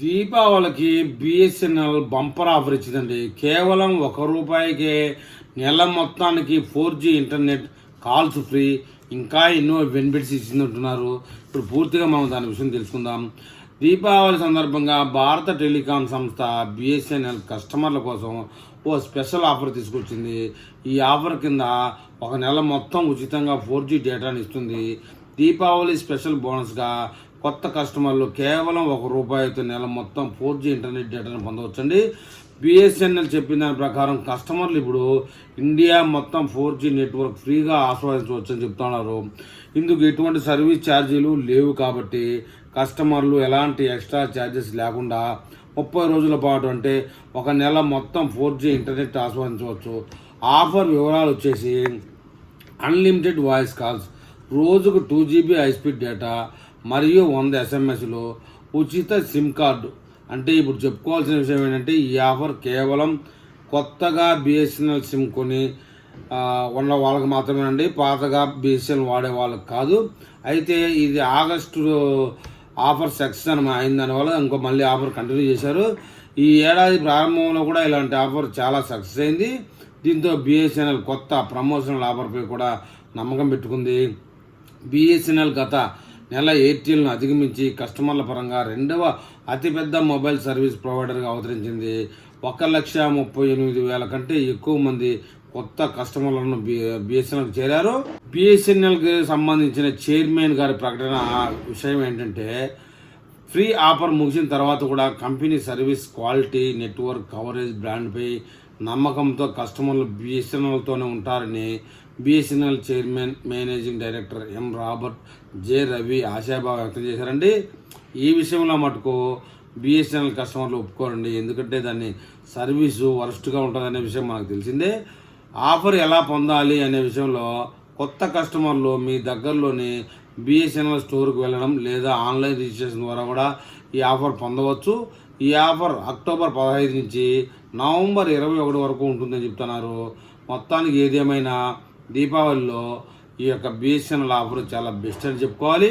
దీపావళికి BSNL bumper offer ఇచ్చిందండి. కేవలం ఒక రూపాయికే నెల మొత్తానికి four G internet calls free ఇంకా ఎన్నో బెనిఫిట్స్ ఇచ్చిందంటున్నారు. ఇప్పుడు పూర్తిగా మనం దాని విషయం తెలుసుకుందాం. దీపావళి సందర్భంగా భారత టెలికాం సంస్థ బిఎస్ఎన్ఎల్ కస్టమర్ల కోసం ఓ స్పెషల్ ఆఫర్ తీసుకొచ్చింది. ఈ ఆఫర్ కింద ఒక నెల మొత్తం ఉచితంగా ఫోర్ జీ డేటాని ఇస్తుంది. దీపావళి స్పెషల్ బోనస్గా కొత్త కస్టమర్లు కేవలం ఒక రూపాయితో నెల మొత్తం ఫోర్ జీ ఇంటర్నెట్ డేటాను పొందవచ్చండి. బిఎస్ఎన్ఎల్ చెప్పిన దాని ప్రకారం కస్టమర్లు ఇప్పుడు ఇండియా మొత్తం ఫోర్ జీ నెట్వర్క్ ఫ్రీగా ఆస్వాదించవచ్చని చెప్తున్నారు. ఇందుకు ఎటువంటి సర్వీస్ ఛార్జీలు లేవు కాబట్టి కస్టమర్లు ఎలాంటి ఎక్స్ట్రా ఛార్జెస్ లేకుండా ముప్పై రోజుల పాటు అంటే ఒక నెల మొత్తం ఫోర్ జీ ఇంటర్నెట్ ఆస్వాదించవచ్చు ఆఫర్ వివరాలు వచ్చేసి అన్లిమిటెడ్ వాయిస్ కాల్స్. రోజుకు two GB high speed data మరియు వంద ఎస్ఎంఎస్లు ఉచిత సిమ్ కార్డు అంటే ఇప్పుడు చెప్పుకోవాల్సిన విషయం ఏంటంటే ఈ ఆఫర్ కేవలం కొత్తగా బిఎస్ఎన్ఎల్ సిమ్ కొని ఉన్న వాళ్ళకి మాత్రమేనండి పాతగా బిఎస్ఎన్ఎల్ వాడే వాళ్ళకి కాదు. అయితే ఇది ఆగస్టు ఆఫర్ సక్సెస్ అని అయిన దానివల్ల ఇంకో మళ్ళీ ఆఫర్ కంటిన్యూ చేశారు. ఈ ఏడాది ప్రారంభంలో కూడా ఇలాంటి ఆఫర్ చాలా సక్సెస్ అయింది. దీంతో బిఎస్ఎన్ఎల్ కొత్త ప్రమోషనల్ ఆఫర్పై కూడా నమ్మకం పెట్టుకుంది. బిఎస్ఎన్ఎల్ గత నెల ఎయిర్టెల్ను అధిగమించి కస్టమర్ల పరంగా రెండవ అతిపెద్ద మొబైల్ సర్వీస్ ప్రొవైడర్గా అవతరించింది. ఒక లక్ష ముప్పై ఎనిమిది వేల కంటే ఎక్కువ మంది కొత్త కస్టమర్లను బిఎస్ఎన్ఎల్కి చేరారు. బిఎస్ఎన్ఎల్కి సంబంధించిన చైర్మన్ గారి ప్రకటన విషయం ఏంటంటే ఫ్రీ ఆఫర్ ముగిసిన తర్వాత కూడా company service quality network coverage బ్రాండ్పై నమ్మకంతో కస్టమర్లు బిఎస్ఎన్ఎల్తోనే ఉంటారని BSNL chairman managing director M Robert J Ravi ఆశాభావం వ్యక్తం చేశారండి. ఈ విషయంలో మటుకు బిఎస్ఎన్ఎల్ కస్టమర్లు ఒప్పుకోరండి. ఎందుకంటే దాన్ని సర్వీసు వరస్ట్గా ఉంటుందనే విషయం మనకు తెలిసిందే. ఆఫర్ ఎలా పొందాలి అనే విషయంలో కొత్త కస్టమర్లు మీ దగ్గరలోని బిఎస్ఎన్ఎల్ స్టోర్కి వెళ్ళడం లేదా ఆన్లైన్ రిజిస్ట్రేషన్ ద్వారా కూడా ఈ ఆఫర్ పొందవచ్చు. ఈ ఆఫర్ అక్టోబర్ పదహైదు నుంచి నవంబర్ ఇరవై ఒకటి వరకు ఉంటుందని చెప్తున్నారు. మొత్తానికి ఏదేమైనా దీపావళిలో ఈ యొక్క బిఎస్ఎన్ఎల్ ఆఫర్ చాలా బెస్ట్ అని చెప్పుకోవాలి.